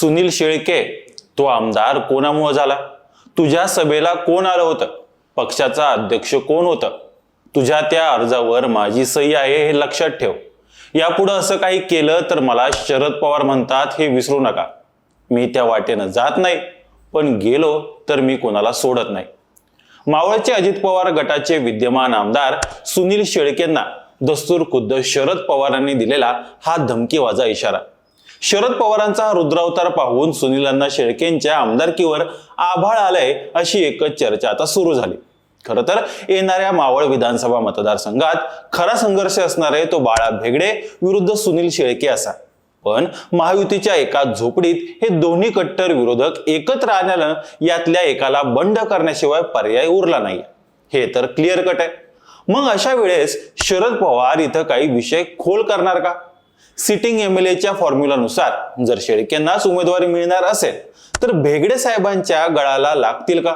सुनील शेळके तो आमदार कोणामुळे झाला? तुझ्या सभेला कोण आलं होतं? पक्षाचा अध्यक्ष कोण होतं? तुझ्या त्या अर्जावर माझी सही आहे हे लक्षात ठेव. यापुढं असं काही केलं तर मला शरद पवार म्हणतात हे विसरू नका. मी त्या वाटेनं जात नाही पण गेलो तर मी कोणाला सोडत नाही. मावळचे अजित पवार गटाचे विद्यमान आमदार सुनील शेळकेंना दस्तूर खुद्द शरद पवारांनी दिलेला हा धमकीवाजा इशारा. शरद पवारांचा रुद्रावतार पाहून सुनीलांना शेळकेंच्या आमदारकीवर आभाळ आलंय अशी एकच चर्चा आता सुरू झाली. खरं तर येणाऱ्या मावळ विधानसभा मतदारसंघात खरा संघर्ष असणार आहे तो बाळा भेगडे विरुद्ध सुनील शेळके असा. पण महायुतीच्या एका झोपडीत हे दोन्ही कट्टर विरोधक एकत्र आल्यानं यातल्या एकाला बंड करण्याशिवाय पर्याय उरला नाही हे तर क्लिअर कट आहे. मग अशा वेळेस शरद पवार इथं काही विषय खोल करणार का? सिटिंग एम एल एच्या फॉर्म्युलानुसार जर शेळकेंनाच उमेदवारी मिळणार असेल तर भेगडे साहेबांच्या गळाला लागतील का?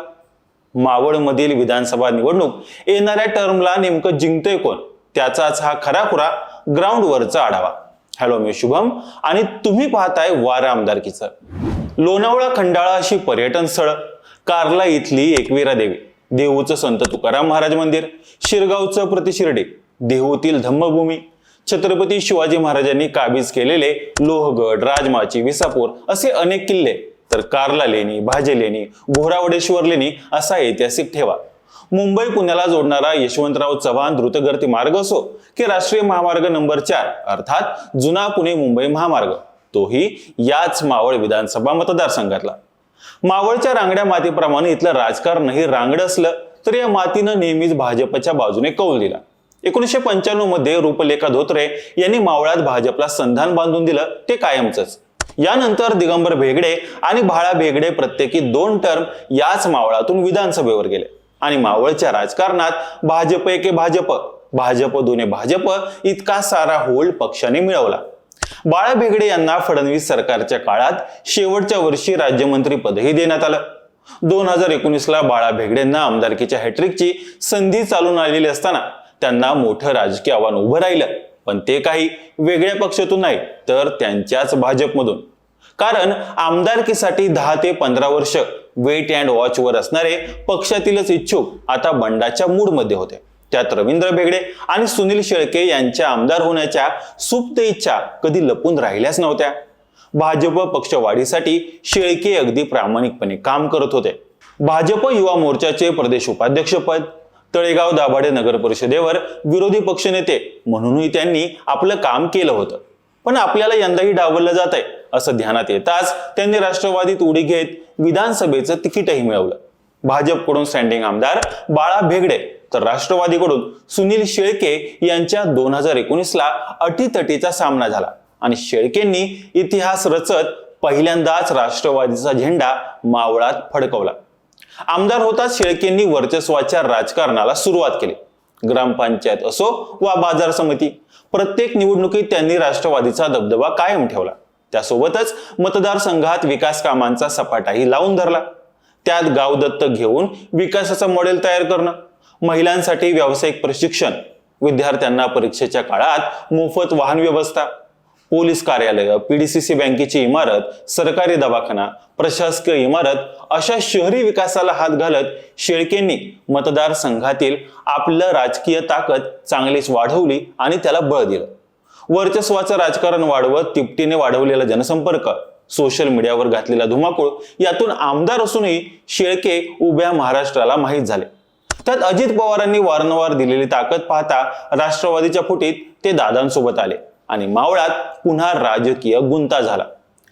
मावळमधील विधानसभा निवडणूक येणाऱ्या टर्मला नेमकं जिंकतोय कोण? त्याचाच हा खराखुरा ग्राउंडवरचा आढावा. हॅलो मी शुभम आणि तुम्ही पाहताय वारा आमदारकीचं. लोणावळा खंडाळा अशी पर्यटन स्थळं कार्ला इथली एकवीरा देवी देहूचं संत तुकाराम महाराज मंदिर शिरगावचं प्रतिशिर्डी देहूतील धम्मभूमी छत्रपती शिवाजी महाराजांनी काबीज केलेले लोहगड राजमाची विसापूर असे अनेक किल्ले. तर कार्ला लेणी भाजे लेणी घोरावडेश्वर लेणी असा ऐतिहासिक ठेवा. मुंबई पुण्याला जोडणारा यशवंतराव चव्हाण द्रुतगती मार्ग असो की राष्ट्रीय महामार्ग नंबर चार अर्थात जुना पुणे मुंबई महामार्ग तोही याच मावळ विधानसभा मतदारसंघातला. मावळच्या रांगड्या मातीप्रमाणे इथलं राजकारणही रांगडं असलं तर या मातीनं नेहमीच भाजपच्या बाजूने कौल दिला. एकोणीसशे पंच्याण्णवमध्ये रूपलेखा धोत्रे यांनी मावळात भाजपला संधान बांधून दिलं ते कायमचंच. यानंतर दिगंबर भेगडे आणि भाळा भेगडे प्रत्येकी दोन टर्म याच मावळातून विधानसभेवर गेले. आणि मावळच्या राजकारणात भाजप एके भाजप भाजप दोन्ही भाजप इतका सारा होल्ड पक्षाने मिळवला. बाळा भेगडे यांना फडणवीस सरकारच्या काळात शेवटच्या वर्षी राज्यमंत्री पदही देण्यात आलं. दोन हजार एकोणीसला बाळा भेगडेंना आमदारकीच्या हॅट्रिकची संधी चालून आलेली असताना त्यांना मोठं राजकीय आव्हान उभं राहिलं. पण ते काही वेगळ्या पक्षातून नाही तर त्यांच्याच भाजपमधून. कारण आमदारकीसाठी दहा ते पंधरा वर्ष वेट अँड वॉचवर असणारे पक्षातीलच इच्छुक आता बंडाच्या मूडमध्ये होते. त्यात रवींद्र बेगडे आणि सुनील शेळके यांच्या आमदार होण्याच्या सुप्त इच्छा कधी लपून राहिल्याच नव्हत्या. भाजप पक्षवाढीसाठी शेळके अगदी प्रामाणिकपणे काम करत होते. भाजप युवा मोर्चाचे प्रदेश उपाध्यक्षपद तळेगाव दाभाडे नगर परिषदेवर विरोधी पक्षनेते म्हणूनही त्यांनी आपलं काम केलं होतं. पण आपल्याला यंदाही डावललं जात आहे असं ध्यानात येताच त्यांनी राष्ट्रवादीत उडी घेत विधानसभेचं तिकीटही मिळवलं. भाजपकडून स्टँडिंग आमदार बाळा भेगडे तर राष्ट्रवादीकडून सुनील शेळके यांच्या दोन हजार एकोणीसला अटीतटीचा सामना झाला. आणि शेळकेंनी इतिहास रचत पहिल्यांदाच राष्ट्रवादीचा झेंडा मावळात फडकवला. आमदार होता शेळकेंनी वर्चस्वाच्या राजकारणाला सुरुवात केली. ग्रामपंचायत असो वा बाजार समिती प्रत्येक निवडणुकीत त्यांनी राष्ट्रवादीचा दबदबा कायम ठेवला. त्यासोबतच मतदारसंघात विकास कामांचा सपाटाही लावून धरला. त्यात गाव दत्तक घेऊन विकासाचं मॉडेल तयार करणं महिलांसाठी व्यावसायिक प्रशिक्षण विद्यार्थ्यांना परीक्षेच्या काळात मोफत वाहन व्यवस्था पोलीस कार्यालय पीडीसीसी बँकेची इमारत सरकारी दवाखाना प्रशासकीय इमारत अशा शहरी विकासाला हात घालत शेळकेंनी मतदारसंघातील आपलं राजकीय ताकद चांगलीच वाढवली आणि त्याला बळ दिलं. वर्चस्वाचं राजकारण वाढवत तिपटीने वाढवलेला जनसंपर्क सोशल मीडियावर घातलेला धुमाकूळ यातून आमदार असूनही शेळके उभ्या महाराष्ट्राला माहीत झाले. त्यात अजित पवारांनी वारंवार दिलेली ताकद पाहता राष्ट्रवादीच्या फुटीत ते दादांसोबत आले. आणि मावळात पुन्हा राजकीय गुंता झाला.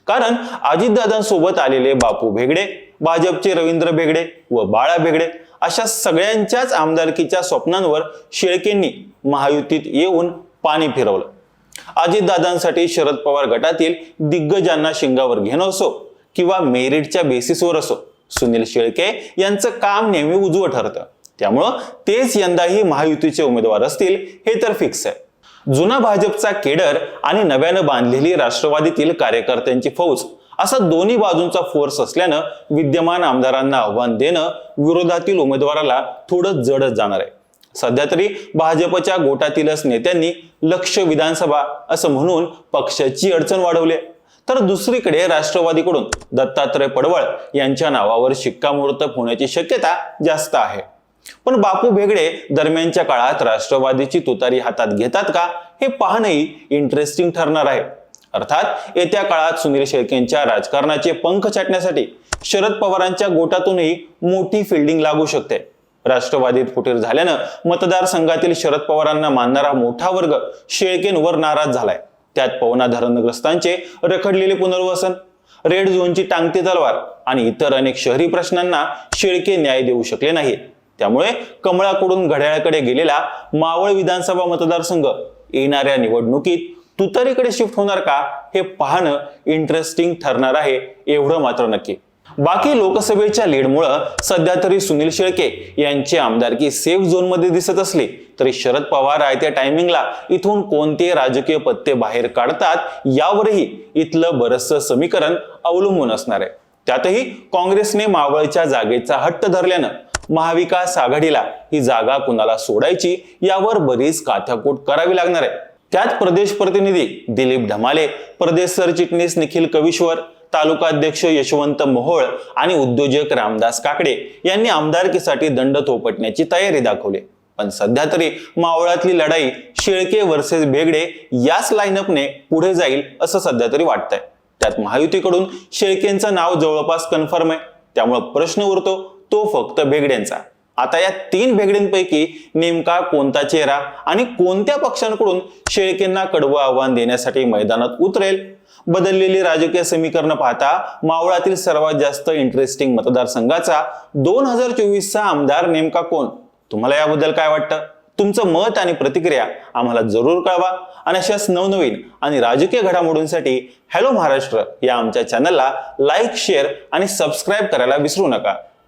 कारण अजितदादांसोबत आलेले बापू भेगडे भाजपचे रवींद्र भेगडे व बाळा भेगडे अशा सगळ्यांच्याच आमदारकीच्या स्वप्नांवर शेळकेंनी महायुतीत येऊन पाणी फिरवलं. अजितदादांसाठी शरद पवार गटातील दिग्गजांना शिंगावर घेणं असो किंवा मेरिटच्या बेसिसवर असो सुनील शेळके यांचं काम नेहमी उजवं ठरतं. त्यामुळं तेच यंदाही महायुतीचे उमेदवार असतील हे तर फिक्स आहे. जुना भाजपचा केडर आणि नव्यानं बांधलेली राष्ट्रवादीतील कार्यकर्त्यांची फौज असा दोन्ही बाजूंचा फोर्स असल्यानं विद्यमान आमदारांना आव्हान देणं विरोधातील उमेदवाराला थोडं जडच जाणार आहे. सध्या तरी भाजपच्या गोटातीलच नेत्यांनी लक्ष विधानसभा असं म्हणून पक्षाची अडचण वाढवली तर दुसरीकडे राष्ट्रवादीकडून दत्तात्रय पडवळ यांच्या नावावर शिक्कामोर्तब होण्याची शक्यता जास्त आहे. पण बापू भेगडे दरम्यानच्या काळात राष्ट्रवादीची तुतारी हातात घेतात का हे पाहणंही इंटरेस्टिंग ठरणार आहे. अर्थात येत्या काळात सुनील शेळकेंच्या राजकारणाचे पंख छाटण्यासाठी शरद पवारांच्या गोटातूनही मोठी फिल्डिंग लागू शकते. राष्ट्रवादीत फुटीर झाल्यानं मतदारसंघातील शरद पवारांना मानणारा मोठा वर्ग शेळकेंवर नाराज झालाय. त्यात पवना धरणग्रस्तांचे रखडलेले पुनर्वसन रेड झोनची टांगती तलवार आणि इतर अनेक शहरी प्रश्नांना शेळके न्याय देऊ शकले नाही त्यामुळे कमळाकडून घड्याळाकडे गेलेला मावळ विधानसभा मतदारसंघ येणाऱ्या निवडणुकीत तुतारीकडे शिफ्ट होणार का हे पाहणं इंटरेस्टिंग ठरणार आहे एवढं मात्र नक्की. बाकी लोकसभेच्या लीडमुळं सध्या तरी सुनील शेळके यांची आमदारकी सेफ झोनमध्ये दिसत असली तरी शरद पवार आयत्या टायमिंगला इथून कोणते राजकीय पत्ते बाहेर काढतात यावरही इथलं बरंचसं समीकरण अवलंबून असणार आहे. त्यातही काँग्रेसने मावळच्या जागेचा हट्ट धरल्यानं महाविकास आघाडीला ही जागा कुणाला सोडायची यावर बरीच काथ्याकूट करावी लागणार आहे. त्यात प्रदेश प्रतिनिधी दिलीप ढमाले प्रदेश सरचिटणीस निखिल कविश्वर तालुका अध्यक्ष यशवंत मोहोळ आणि उद्योजक रामदास काकडे यांनी आमदारकीसाठी दंड थोपटण्याची तयारी दाखवली. पण सध्या तरी मावळातली लढाई शेळके वर्सेस भेगडे याच लाईनअपने पुढे जाईल असं सध्या तरी वाटतंय. त्यात महायुतीकडून शेळकेंचं नाव जवळपास कन्फर्म आहे. त्यामुळे प्रश्न उरतो तो फक्त भेगड्यांचा. आता या तीन भेगड्यांपैकी नेमका कोणता चेहरा आणि कोणत्या पक्षांकडून शेळकेंना कडवं आव्हान देण्यासाठी मैदानात उतरेल? बदललेली राजकीय समीकरणं पाहता मावळातील सर्वात जास्त इंटरेस्टिंग मतदारसंघाचा दोन हजार चोवीसचा आमदार नेमका कोण? तुम्हाला याबद्दल काय वाटतं? तुमचं मत आणि प्रतिक्रिया आम्हाला जरूर कळवा. आणि अशाच नवनवीन आणि राजकीय घडामोडींसाठी हॅलो महाराष्ट्र या आमच्या चॅनलला लाईक शेअर आणि सबस्क्राईब करायला विसरू नका.